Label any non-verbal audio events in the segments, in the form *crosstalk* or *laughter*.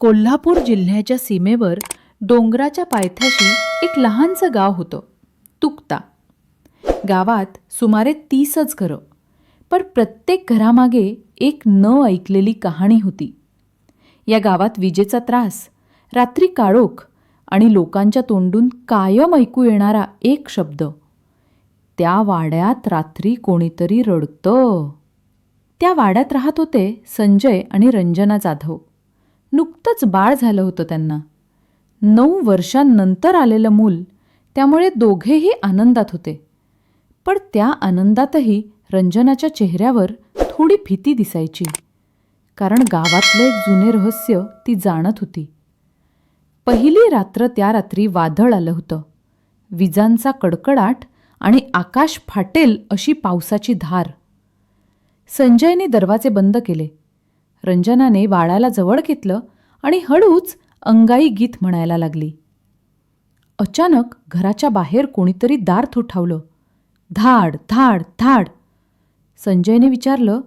कोल्हापूर जिल्ह्याच्या सीमेवर डोंगराच्या पायथ्याशी एक लहानसं गाव होतं तुकता. गावात सुमारे तीसच घरं पण प्रत्येक घरामागे एक न ऐकलेली कहाणी होती. या गावात विजेचा त्रास रात्री काळोख आणि लोकांच्या तोंडून कायम ऐकू येणारा एक शब्द त्या वाड्यात रात्री कोणीतरी रडतं. त्या वाड्यात राहत होते संजय आणि रंजना जाधव. नुकतंच बाळ झालं होतं त्यांना. नऊ वर्षांनंतर आलेलं मूल त्यामुळे दोघेही आनंदात होते. पण त्या आनंदातही रंजनाच्या चेहऱ्यावर थोडी भीती दिसायची. कारण गावातलं एक जुने रहस्य ती जाणत होती. पहिली रात्र त्या रात्री वादळ आलं होतं. विजांचा कडकडाट आणि आकाश फाटेल अशी पावसाची धार. संजयने दरवाजे बंद केले. रंजनाने बाळाला जवळ घेतलं आणि हळूच अंगाई गीत म्हणायला लागली. अचानक घराच्या बाहेर कोणीतरी दार थोठावलं. धाड धाड धाड. संजयने विचारलं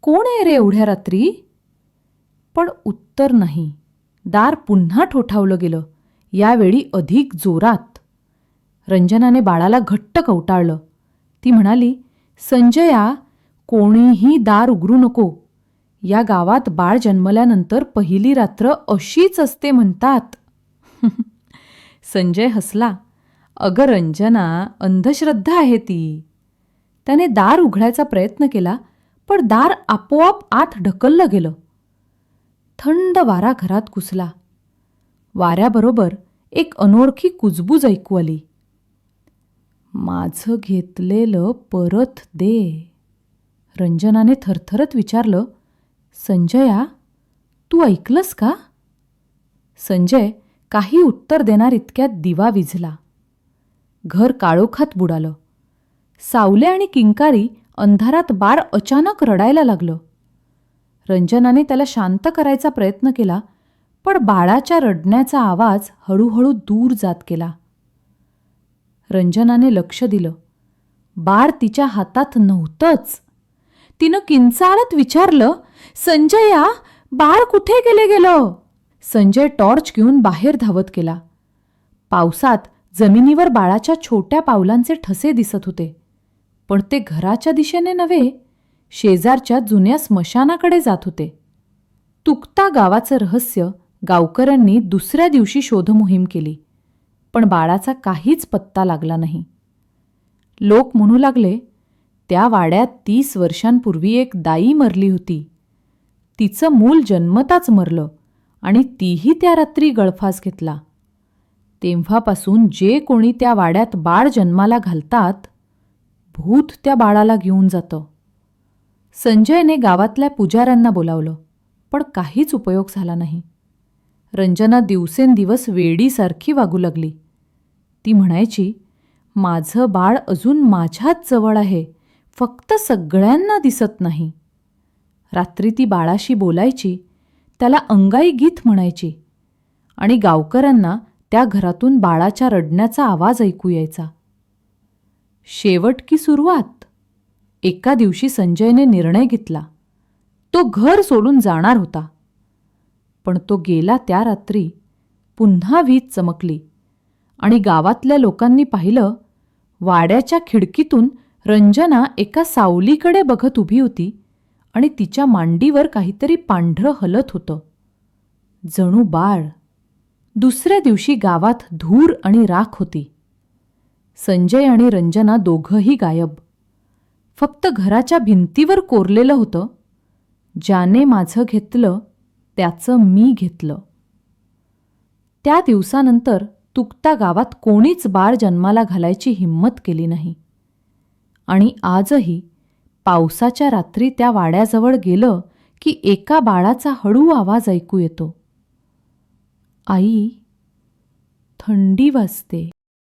कोण आहे रे एवढ्या रात्री? पण उत्तर नाही. दार पुन्हा ठोठावलं गेलं. यावेळी अधिक जोरात. रंजनाने बाळाला घट्ट कवटाळलं ती म्हणाली संजया कोणीही दार उघडू नको. या गावात बाळ जन्मल्यानंतर पहिली रात्र अशीच असते म्हणतात. *laughs* संजय हसला. अगं रंजना अंधश्रद्धा आहे ती. त्याने दार उघडायचा प्रयत्न केला पण दार आपोआप आत ढकललं गेलं. थंड वारा घरात घुसला वाऱ्याबरोबर एक अनोळखी कुजबूज ऐकू आली. माझं घेतलेलं परत दे. रंजनाने थरथरत विचारलं संजया तू ऐकलंस का? संजय काही उत्तर देणार इतक्यात दिवा विझला. घर काळोखात बुडालं. सावले आणि किंकारी अंधारात बाळ अचानक रडायला लागलं. रंजनाने त्याला शांत करायचा प्रयत्न केला पण बाळाच्या रडण्याचा आवाज हळूहळू दूर जात केला रंजनाने लक्ष दिलं. बाळ तिच्या हातात नव्हतंच. तिनं किंचाळत विचारलं संजया बाळ कुठे गेले गेलं? संजय टॉर्च घेऊन बाहेर धावत गेला. पावसात जमिनीवर बाळाच्या छोट्या पावलांचे ठसे दिसत होते. पण ते घराच्या दिशेने नव्हे शेजारच्या जुन्या स्मशानाकडे जात होते. तुकता गावाचं रहस्य गावकऱ्यांनी दुसऱ्या दिवशी शोधमोहीम केली पण बाळाचा काहीच पत्ता लागला नाही. लोक म्हणू लागले त्या वाड्यात तीस वर्षांपूर्वी एक दाई मरली होती. तिचं मूल जन्मताच मरलं आणि तीही त्या रात्री गळफास घेतला. तेव्हापासून जे कोणी त्या वाड्यात बाळ जन्माला घालतात भूत त्या बाळाला घेऊन जातं. संजयने गावातल्या पुजाऱ्यांना बोलावलं पण काहीच उपयोग झाला नाही. रंजना दिवसेंदिवस वेडीसारखी वागू लागली. ती म्हणायची माझं बाळ अजून माझ्याच जवळ आहे फक्त सगळ्यांना दिसत नाही. रात्री ती बाळाशी बोलायची त्याला अंगाई गीत म्हणायची आणि गावकऱ्यांना त्या घरातून बाळाच्या रडण्याचा आवाज ऐकू यायचा. शेवट की सुरुवात? एका दिवशी संजयने निर्णय घेतला. तो घर सोडून जाणार होता. पण तो गेला त्या रात्री पुन्हा वीज चमकली आणि गावातल्या लोकांनी पाहिलं वाड्याच्या खिडकीतून रंजना एका सावलीकडे बघत उभी होती. आणि तिच्या मांडीवर काहीतरी पांढरं हलत होतं. जणू बाळ. दुसऱ्या दिवशी गावात धूर आणि राख होती. संजय आणि रंजना दोघंही गायब. फक्त घराच्या भिंतीवर कोरलेलं होतं. ज्याने माझं घेतलं त्याचं मी घेतलं. त्या दिवसानंतर तुकता गावात कोणीच बाळ जन्माला घालायची हिंमत केली नाही. आणि आजही पावसाच्या रात्री त्या वाड्याजवळ गेलं की एका बाळाचा हळू आवाज ऐकू येतो. आई थंडी वाजते.